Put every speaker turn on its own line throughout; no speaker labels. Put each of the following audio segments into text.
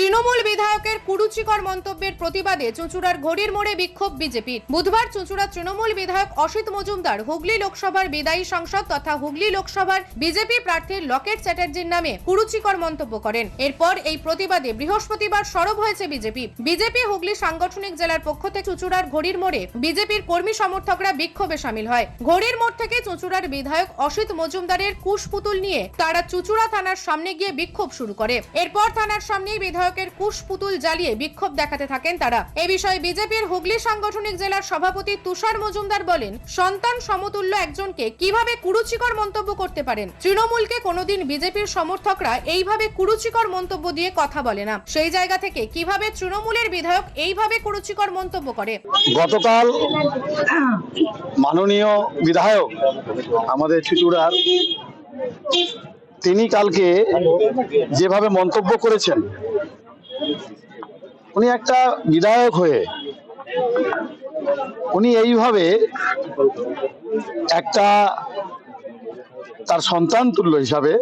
তৃণমূল বিধায়কের কুরুচিকর মন্তব্যের প্রতিবাদে চুঁচুড়ার ঘড়ির মোড়ে বিক্ষোভ বিজেপির। বুধবার চুঁচুড়া তৃণমূল বিধায়ক অসিত মজুমদার হুগলি লোকসভার বিদায়ী সাংসদ তথা হুগলি লোকসভার বিজেপি প্রার্থী লকেট চ্যাটার্জির নামে কুরুচিকর মন্তব্য করেন। এরপর এই প্রতিবাদে বৃহস্পতিবার সরব হয়েছে বিজেপি। বিজেপি হুগলি সাংগঠনিক জেলার পক্ষ থেকে চুঁচুড়ার ঘড়ির মোড়ে বিজেপির কর্মী সমর্থকরা বিক্ষোভে সামিল হয়। ঘড়ির মোড় থেকে চুঁচুড়ার বিধায়ক অসিত মজুমদারের কুশপুতুল নিয়ে তারা চুঁচুড়া থানার সামনে গিয়ে বিক্ষোভ শুরু করে। এরপর থানার সামনেই বিধায়কের কুশপুতুল জ্বালিয়ে বিক্ষোভ দেখাতে থাকেন তারা। এ বিষয়ে বিজেপির হুগলি সাংগঠনিক জেলার সভাপতি তুষার মজুমদার বলেন, সন্তান সমতুল্য একজনকে কীভাবে কুরুচিকর মন্তব্য করতে পারেন? তৃণমূলকে কোনোদিন বিজেপির সমর্থকরা এইভাবে কুরুচিকর মন্তব্য দিয়ে কথা বলে না। সেই জায়গা থেকে কীভাবে তৃণমূলের বিধায়ক এইভাবে কুরুচিকর মন্তব্য করে?
গতকাল মাননীয় বিধায়ক আমাদের চুচুড়ার তিনি কালকে যেভাবে মন্তব্য করেছেন উনি একটা বিধায়ক হয়ে উনি এইভাবে একটা তার সন্তান তুল্য হিসাবে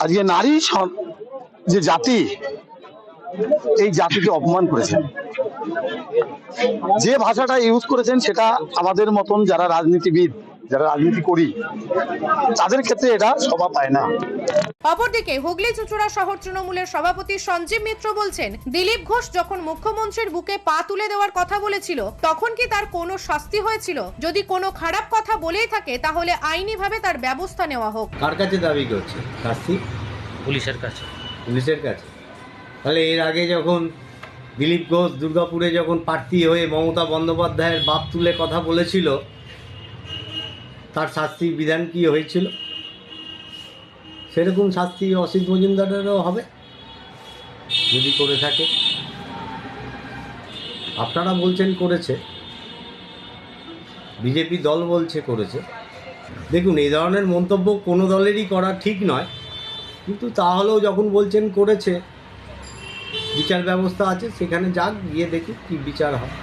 আজকে নারী যে জাতি, এই জাতিকে অপমান করেছেন। যে ভাষাটা ইউজ করেছেন সেটা আমাদের মতন যারা রাজনীতিবিদ যারা রাজনীতি করি তাদের ক্ষেত্রে এটা শোভা পায় না।
অপরদিকে হুগলি চুচুড়া শহর তৃণমূলের সভাপতি সঞ্জীব মিত্র বলছেন দিলীপ ঘোষ যখন মুখ্যমন্ত্রীর বুকে পা তুলে দেওয়ার কথা বলেছিল তখন কি তার কোনো শাস্তি হয়েছিল? যদি কোনো খারাপ কথা বলেই থাকে তাহলে আইনিভাবে তার ব্যবস্থা নেওয়া হোক।
কার কাছে দাবি করছে? শাস্তি?
পুলিশের কাছে।
পুলিশের কাছে? তাহলে এর আগে যখন দিলীপ ঘোষ দুর্গাপুরে যখন প্রার্থী হয়ে মমতা বন্দ্যোপাধ্যায়ের বাপ তুলে কথা বলেছিল তার শাস্তির বিধান কি হয়েছিল? সেরকম শাস্তি অসিত মজুমদারেরও হবে, যদি করে থাকে। আপনারা বলছেন করেছে, বিজেপি দল বলছে করেছে। দেখুন, এই ধরনের মন্তব্য কোনো দলেরই করা ঠিক নয়, কিন্তু তাহলেও যখন বলছেন করেছে, বিচার ব্যবস্থা আছে, সেখানে যাক, গিয়ে দেখি কি বিচার হয়।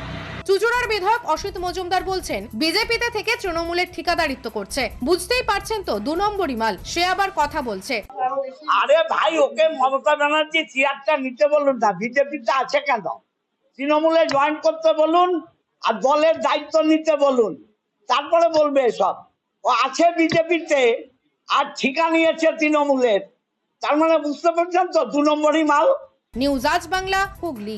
চুচুড়ার বিধায়ক অসিত মজুমদার বলছেন বিজেপিতে থেকে তৃণমূলের ঠিকাদারিত্ব করছে। বুঝতেই পারছেন তো দু নম্বরই মাল। সে আবার কথা বলছে।
আরে ভাই ওকে মমতা ব্যানার্জি চেয়ারটা নিতে বলুন না বিজেপিতে আছে কেন? তৃণমূলে জয়েন করতে বলুন আর দলের দায়িত্ব নিতে বলুন। তারপরে বলবে এসব। ও আছে বিজেপিতে আর ঠিকা নিয়েছে তৃণমূলের। তার মানে বুঝতে পারছেন তো দু নম্বরই মাল।
নিউজ আজ বাংলা হুগলি।